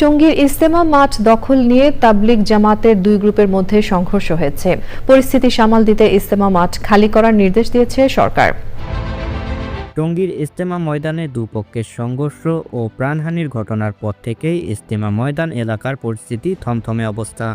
টঙ্গীর ইস্তেমা মাঠ দখল নিয়ে তাবলিগ জামাতের দুই গ্রুপের মধ্যে সংঘর্ষ হয়েছে। পরিস্থিতি সামাল দিতে ইস্তেমা মাঠ খালি করার নির্দেশ দিয়েছে সরকার। টঙ্গীর ইস্তেমা ময়দানে দুপক্ষের সংঘর্ষ ও প্রাণহানির ঘটনার পর থেকেই ইস্তেমা ময়দান এলাকার পরিস্থিতি থমথমে অবস্থা।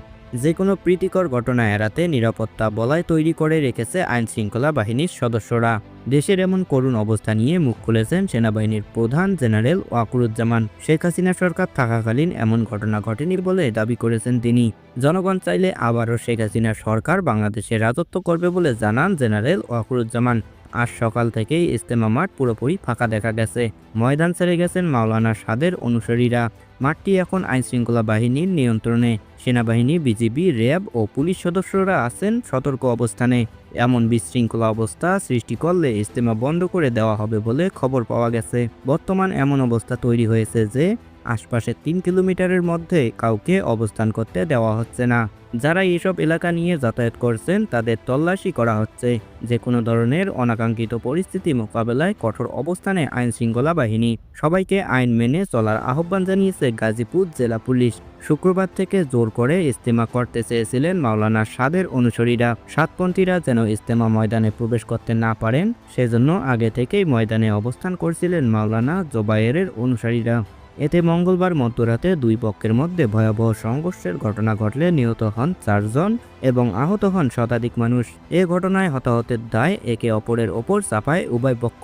যে কোনো প্রীতিকর ঘটনা এড়াতে নিরাপত্তা বলয় তৈরি করে রেখেছে আইনশৃঙ্খলা বাহিনীর সদস্যরা। দেশের এমন করুণ অবস্থা নিয়ে মুখ খুলেছেন সেনাবাহিনীর প্রধান জেনারেল ওয়াকুরুজ্জামান। শেখ হাসিনা সরকার থাকাকালীন এমন ঘটনা ঘটেনি বলে দাবি করেছেন তিনি। জনগণ চাইলে আবারও শেখ হাসিনা সরকার বাংলাদেশে রাজত্ব করবে বলে জানান জেনারেল ওয়াকুরুজ্জামান। আজ সকাল থেকেই ইস্তেমা মাঠ পুরোপুরি ফাঁকা দেখা গেছে। ময়দান ছেড়ে গেছেন মাওলানা সাদের অনুসারীরা। মাঠটি এখন আইনশৃঙ্খলা বাহিনীর নিয়ন্ত্রণে। সেনাবাহিনী, বিজিবি, র্যাব ও পুলিশ সদস্যরা আছেন সতর্ক অবস্থানে। এমন বিশৃঙ্খলা অবস্থা সৃষ্টি করলে ইজতেমা বন্ধ করে দেওয়া হবে বলে খবর পাওয়া গেছে। বর্তমান এমন অবস্থা তৈরি হয়েছে যে আশপাশের তিন কিলোমিটারের মধ্যে কাউকে অবস্থান করতে দেওয়া হচ্ছে না। যারা এইসব এলাকা নিয়ে যাতায়াত করছেন, তাদের তল্লাশি করা হচ্ছে। যে কোনো ধরনের অনাকাঙ্ক্ষিত পরিস্থিতি মোকাবেলায় কঠোর অবস্থানে আইন শৃঙ্খলা বাহিনী। সবাইকে আইন মেনে চলার আহ্বান জানিয়েছে গাজীপুর জেলা পুলিশ। শুক্রবার থেকে জোর করে ইস্তেমা করতে চেয়েছিলেন মাওলানা সাদের অনুসারীরা। সাতপন্থীরা যেন ইস্তেমা ময়দানে প্রবেশ করতে না পারেন, সেজন্য আগে থেকেই ময়দানে অবস্থান করছিলেন মাওলানা জোবায়েরের অনুসারীরা। এতে মঙ্গলবার মধ্যরাতে দুই পক্ষের মধ্যে ভয়াবহ সংঘর্ষের ঘটনা ঘটলে নিহত হন চারজন এবং আহত হন শতাধিক মানুষ। এ ঘটনায় হতাহতের দায় একে অপরের ওপর চাপায় উভয় পক্ষ।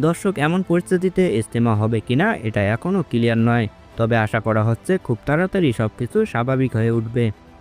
দর্শক, এমন পরিস্থিতিতে ইস্তেমা হবে কিনা এটা এখনও ক্লিয়ার নয়। তবে আশা করা হচ্ছে খুব তাড়াতাড়ি সবকিছু স্বাভাবিক হয়ে উঠবে।